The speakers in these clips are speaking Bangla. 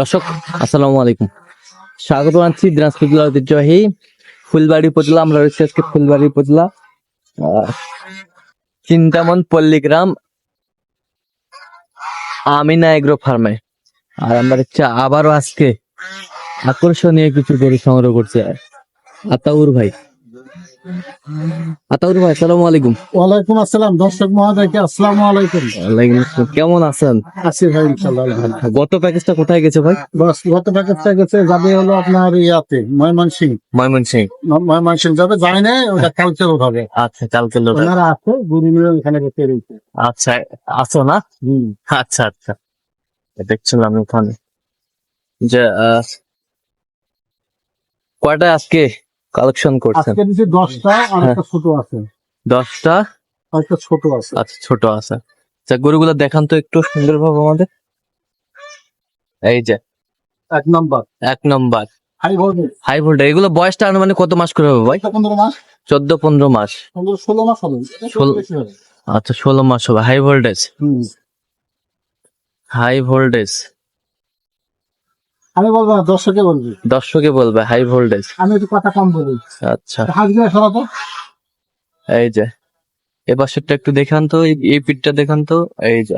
দর্শক, আসসালামু আলাইকুম। স্বাগত জানাচ্ছি দিনাজপুর জেলার ঐতিহ্যবাহী ফুলবাড়ি উপজেলা। আমরা রয়েছি আজকে ফুলবাড়ি উপজেলা। চিন্তামন পল্লীগ্রাম আমিনা এগ্রো ফার্মে। আর আমরা দেখছি আবারও আজকে আকর্ষণীয় কিছু গরু সংগ্রহ করছে। আতাউর ভাই। আতাউর ভাই আসসালামু আলাইকুম। ওয়ালাইকুম আসসালাম দর্শক মহোদয়কে আসসালামু আলাইকুম। ওয়ালাইকুম আসসালাম। কেমন আছেন? আছি ভাই গত প্যাকেজটা কোথায় গেছে ভাই? বাস গত প্যাকেজটা গেছে যাবে হলো আপনার ইয়াতে ময়মনসিং। ময়মনসিং। ময়মনসিং যাবে যাই না ওটা কালচার হবে। আচ্ছা কালকে লোড ওনারা আছে গুরু মিলে এখানে বসে আচ্ছা আছো না। আচ্ছা আচ্ছা। দেখছিলাম ওখানে। যে কয়টা আজকে? কালেকশন করছেন। আজকে দশটা আর একটা ছোট আছে। দশটা? আর একটা ছোট আছে। আচ্ছা ছোট আছে। আচ্ছা গরুগুলো দেখান তো একটু সুন্দর ভাবে আমাদের। এই যে এক নম্বর। এক নম্বর। হাই ভোল্টেজ হাই ভোল্টেজ এগুলো বয়সটা আনুমানিক কত মাস করে হবে ভাই? পনেরো মাস। চোদ্দ পনেরো মাস। পনেরো ষোলো মাস হবে। ষোলো- আচ্ছা ষোলো মাস হবে। হাই ভোল্টেজ হুম। হাই ভোল্টেজ আমি বলব না দর্শকে বলবি। দর্শকে বলবে হাই ভোল্টেজ আমি একটু কথা কম বলি। আচ্ছা। হাজবে সরাতো। এই যে এ পাশেরটা একটু দেখান তো এই- এই পিঠটা দেখান তো এই যে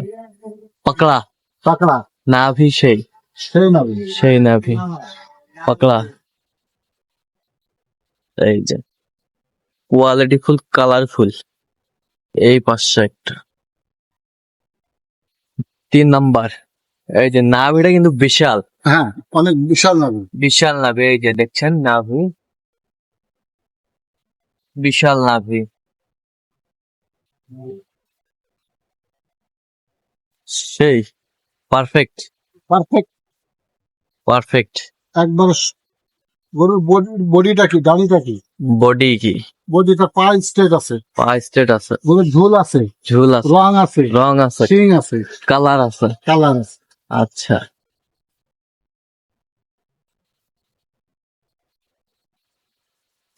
পাকড়া পাকড়া নাভি সেই। সেই নবী সেই নাভি। পাকড়া এই যে কোয়ালিটি ফুল কালারফুল এই পাশে একটা। তিন নাম্বার। এই যে নাভিটা কিন্তু বিশাল। হ্যাঁ অনেক বিশাল নাভি। বিশাল নাভি এই যে দেখছেন নাভি? বিশাল নাভি। সেই পারফেক্ট পারফেক্ট পারফেক্ট একবার স- গরুর বডিটা কি দাড়িটা কি? বডি কি? বডিটা পা স্ট্রেট আছে। পা স্টেট আছে। গরুর ঝোল আছে। ঝুল আছে। রং আছে। রং আছে। শিং আছে। কালার আছে। কালার আছে। আচ্ছা।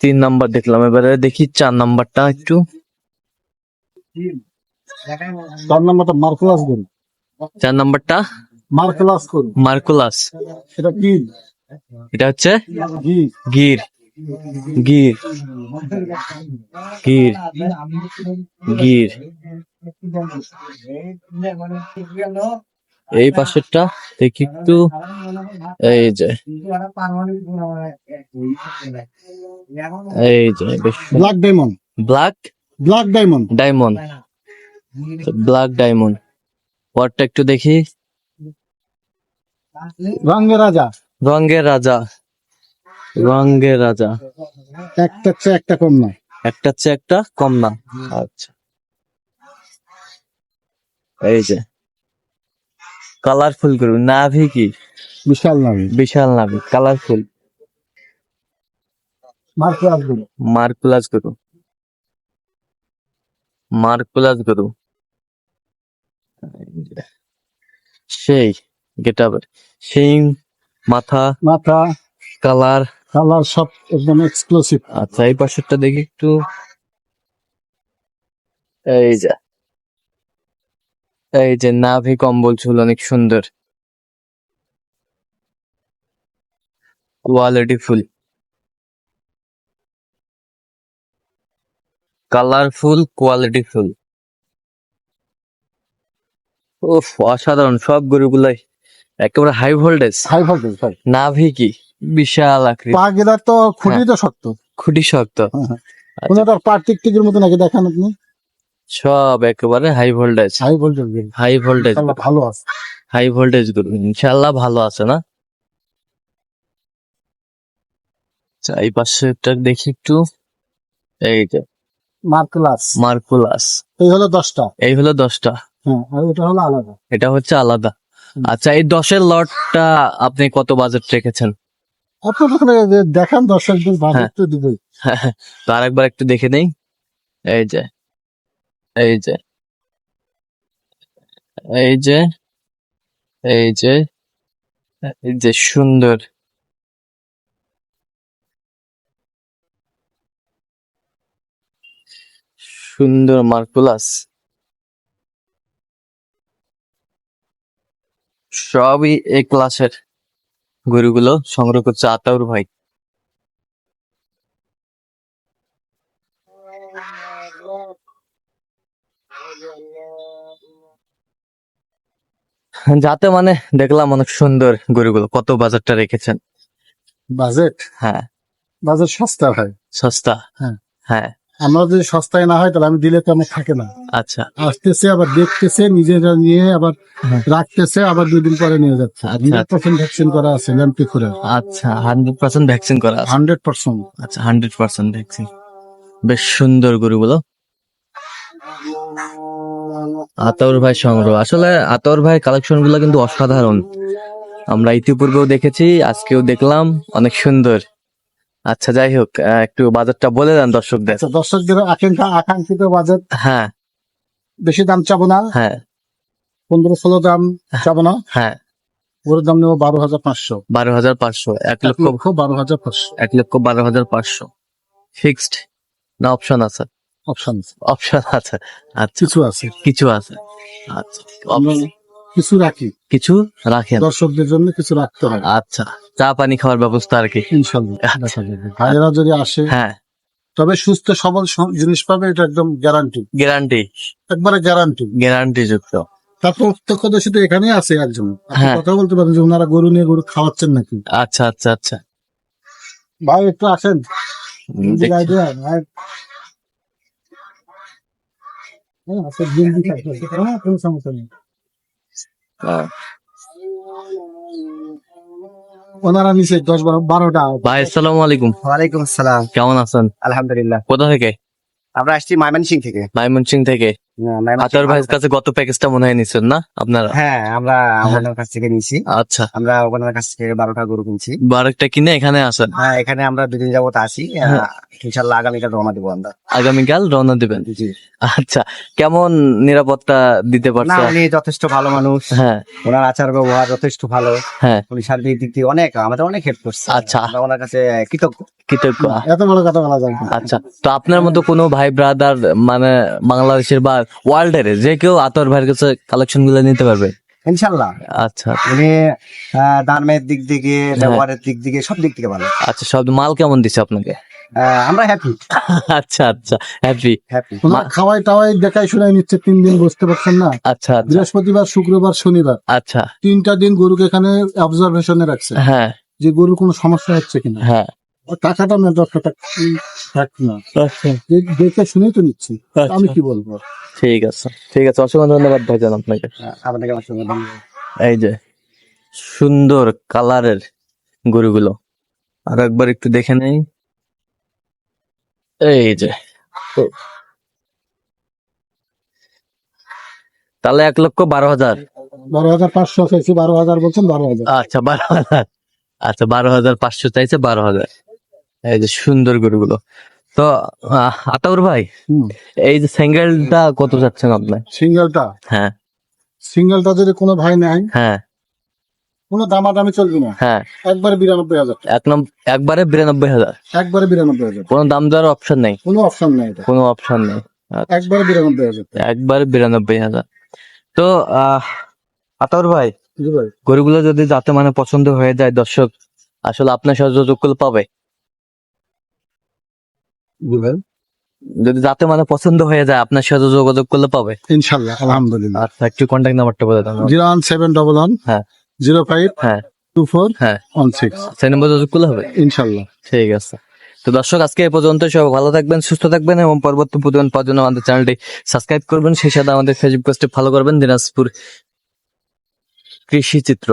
তিন নাম্বার দেখলাম। এবারে দেখি চার নাম্বারটা একটু। তার নাম্বারটা মার্কুলাস গরু চার নাম্বারটা? মার্কুলাস গরু মার্কুলাস। এটা কি? এটা হচ্ছে? গির। গির। গির। গির। এই পাশেরটা দেখি একটু। এই যে। এই যে black diamond black black diamond diamond black diamond পরটা একটু দেখি। রঙের রাজা। রঙের রাজা। রঙের রাজা। একটা চেয়ে একটা কম না। একটা চেয়ে একটা কম না। আচ্ছা। এই যে। কালারফুল করুন নাভি কি? বিশাল নবী বিশাল নাভি কালারফুল মার্কুলাস গরু মার্কুলাস করু। মার্কুলাস করু। সেই গেট সেই মাথা মাথা কালার কালার সব একদম এক্সক্লুসিভ আচ্ছা এই পাশেরটা দেখি একটু। এই যে। এই যে নাভি কম্বল ছিল অনেক সুন্দর। Quality full. Colourful quality full. উফ অসাধারণ। সব গরুগুলাই একেবারে হাই ভোল্টেজ হাই ভোল্টেজ নাভি কি? বিশাল আকৃতি। পা তো খুঁটি তো শক্ত। খুঁটি শক্ত। কোনটার পা টিকটিকের মতো নাকি দেখান আপনি? সব একেবারে high voltage high voltage high voltage ভালো আছে। হাই ভোল্টেজ গরু ইনশাল্লাহ ভালো আছে না? আচ্ছা এই পাশেটা দেখি একটু। এই যে মার্কুলাস মার্কুলাস এই হলো দশটা। এই হলো দশটা। হ্যাঁ আর এটা হলো আলাদা। এটা হচ্ছে আলাদা। আচ্ছা এই দশের লটটা আপনি কত বাজেট রেখেছেন? আপনার দেখান দর্শকদের বাজেট তো দিবই। তো আরেকবার একটু দেখে নেই। এই যে এই যে এই যে এই যে এই যে সুন্দর। সুন্দর মার্কুলাস। সবই এ ক্লাসের গরুগুলো সংগ্রহ করছে আতাউর ভাই। যাতে মানে দেখলাম অনেক সুন্দর গরুগুলো। কত বাজারটা রেখেছেন? বাজেট? হ্যাঁ। বাজেট সস্তা হয় সস্তা? হ্যাঁ। হ্যাঁ। আমরা যদি সস্তায় না হয় তাহলে আমি দিলে তো আমার থাকে না। আচ্ছা। আসতেছে আবার দেখতেছে নিজেরা নিয়ে আবার হ্যাঁ। রাখতেছে আবার দুই দিন পরে নিয়ে যাচ্ছে। হান্ড্রেড পার্সেন্ট ভ্যাকসিন করা আছে ল্যাম্পি করে। আচ্ছা হান্ড্রেড পার্সেন্ট ভ্যাকসিন করা হান্ড্রেড পার্সেন্ট আচ্ছা হান্ড্রেড পার্সেন্ট ভ্যাকসিন বেশ সুন্দর গরুগুলো। আতর ভাই সংগ্রহ। আসলে আতর ভাই কালেকশনগুলো কিন্তু অসাধারণ। আমরা ইতিপূর্বেও দেখেছি আজকেও দেখলাম অনেক সুন্দর। আচ্ছা যাই হোক একটু বাজারটা বলে দেন দর্শকদের। আচ্ছা দর্শকদের আকাঙ্ক্ষা আকাঙ্ক্ষিত বাজার হ্যাঁ। বেশি দাম চাবো না। হ্যাঁ। পনেরো ষোলো দাম চাবো না। হ্যাঁ। ওর দাম নেব বারো হাজার পাঁচশো। বারো হাজার পাঁচশো এক লক্ষ বারো হাজার পাঁচশো। এক লক্ষ বারো হাজার পাঁচশো। ফিক্সড না অপশন আছে? অপশন অপশন আছে। আচ্ছা। কিছু আছে। কিছু আছে। আচ্ছা। কিছু রাখি। কিছু রাখেন। দর্শকদের জন্য কিছু রাখতে হয়। আচ্ছা। চা পানি খাওয়ার ব্যবস্থা আর কি। ইনশাল্লাহ। ভাইয়েরা যদি আসে হ্যাঁ। তবে সুস্থ সবল জিনিস পাবে এটা একদম গ্যারান্টি গ্যারান্টি একবারে গ্যারান্টি গ্যারান্টি যুক্ত। তার প্রত্যক্ষদর্শী তো এখানেই আছে একজন। হ্যাঁ। কথা বলতে পারেন যে ওনারা গরু নিয়ে গরু খাওয়াচ্ছেন নাকি? আচ্ছা আচ্ছা আচ্ছা। ভাই একটু আসেন দেখছি। idea, ভাই। হ্যাঁ, আচ্ছা, দিন দিন খাই। হ্যাঁ, কোনো সমস্যা নেই। হ্যাঁ। ওনারা নিচে দশ বারো বারোটা ভাই আসসালামু আলাইকুম। ওয়ালাইকুম আসসালাম। কেমন আছেন? আলহামদুলিল্লাহ। কোথা থেকে? আমরা আসছি ময়মনসিং থেকে। ময়মনসিং থেকে। হ্যাঁ, আতর ভাইয়ের কাছে গত প্যাকেজটা মনে হয় নিচ্ছেন না? আপনারা হ্যাঁ আমরা ওনার কাছ থেকে নিয়েছি আচ্ছা। আমরা ওনার কাছ থেকে বারোটা গরু কিনছি। বারেকটা কিনে এখানে আসেন? হ্যাঁ এখানে আমরা দুদিন যাবত আসি। হ্যাঁ। ইনশাল্লাহ আগামীকাল রওনা দেবো আমরা। আগামীকাল রওনা দিবেন? জি। আচ্ছা কেমন নিরাপত্তা দিতে না উনি যথেষ্ট ভালো মানুষ। হ্যাঁ। ওনার আচার ব্যবহার যথেষ্ট ভালো। হ্যাঁ। উনি শারীরিক দিক দিয়ে অনেক আমাদের অনেক হেল্প করছে। আচ্ছা। আমরা ওনার কাছে কৃতজ্ঞ। কৃতজ্ঞ। এত ভালো কথা বলা যায় আচ্ছা তো আপনার মতো কোনো ভাই ব্রাদার মানে বাংলাদেশের বা ওয়ার্ল্ডের যে কেউ আতর ভাইয়ের কাছে কালেকশনগুলো নিতে পারবে। ইনশাল্লাহ। আচ্ছা উনি আহ, দিক থেকে ব্যবহারের দিক থেকে সব দিক থেকে ভালো। আচ্ছা সব মাল কেমন দিছে আপনাকে? আমরা হ্যাপি আচ্ছা আচ্ছা হ্যাপি হ্যাপি খাওয়াই টাওয়াই দেখাই শোনাই নিচ্ছে তিন দিন বুঝতে পারছেন না। আচ্ছা আচ্ছা। বৃহস্পতিবার শুক্রবার শনিবার। আচ্ছা। তিনটা দিন গরুকে এখানে অবজারভেশনে রাখছে। হ্যাঁ। যে গরুর কোনো সমস্যা হচ্ছে কিনা। হ্যাঁ। টাকাটা না দরকারটা থাক না। আচ্ছা। দেখে শুনেই তো নিচ্ছি। আমি কি বলব? ঠিক আছে ঠিক আছে। অসংখ্য ধন্যবাদ ভাইজান আপনাকে। আপনাকে অসংখ্য ধন্যবাদ। এই যে সুন্দর কালারের গরুগুলো। আর একবার একটু দেখে নেই। এই যে তাহলে এক লক্ষ বারো হাজার। বারো হাজার পাঁচশো চাইছি বারো হাজার বলছেন বারো হাজার। আচ্ছা বারো হাজার। আচ্ছা বারো হাজার পাঁচশো চাইছে বারো হাজার। এই যে সুন্দর গরুগুলো। তো আতাউর ভাই এই যে সিঙ্গেলটা কত যাচ্ছেন আপনার সিঙ্গেলটা? হ্যাঁ। সিঙ্গেলটা যদি কোনো ভাই নেয় হ্যাঁ। কোনো দামাদামি চলবে না। হ্যাঁ। একবারে বিরানব্বই হাজার এক একবারে বিরানব্বই হাজার। একবারে বিরানব্বই হাজার কোনো দাম দেওয়ার অপশন নেই? কোনো অপশন নেই কোনো অপশন নেই। একবারে বিরানব্বই হাজার একবারে বিরানব্বই হাজার। তো আতাউর ভাই গরুগুলো যদি যাতে মানে পছন্দ হয়ে যায় দর্শক আসলে আপনার সহযোগ পাবে। যদি যাতে মানে পছন্দ হয়ে যায় আপনার সাথে যোগাযোগ করলে পাবে। ইনশাল্লাহ আলহামদুলিল্লাহ। আচ্ছা একটু কন্ট্যাক্ট নাম্বারটা বলে দাও zero one seven double one হ্যাঁ। জিরো ফাইভ হ্যাঁ। টু ফোর হ্যাঁ। One six. সেই নম্বর যোগাযোগ করলে হবে? ইনশাল্লাহ। ঠিক আছে। তো দর্শক আজকে এই পর্যন্ত সবাই ভালো থাকবেন সুস্থ থাকবেন এবং পরবর্তী প্রতিদিন পাওয়ার জন্য আমাদের চ্যানেলটি সাবস্ক্রাইব করবেন। সেই সাথে আমাদের ফেসবুক পেজটি ফলো করবেন দিনাজপুর কৃষি চিত্র।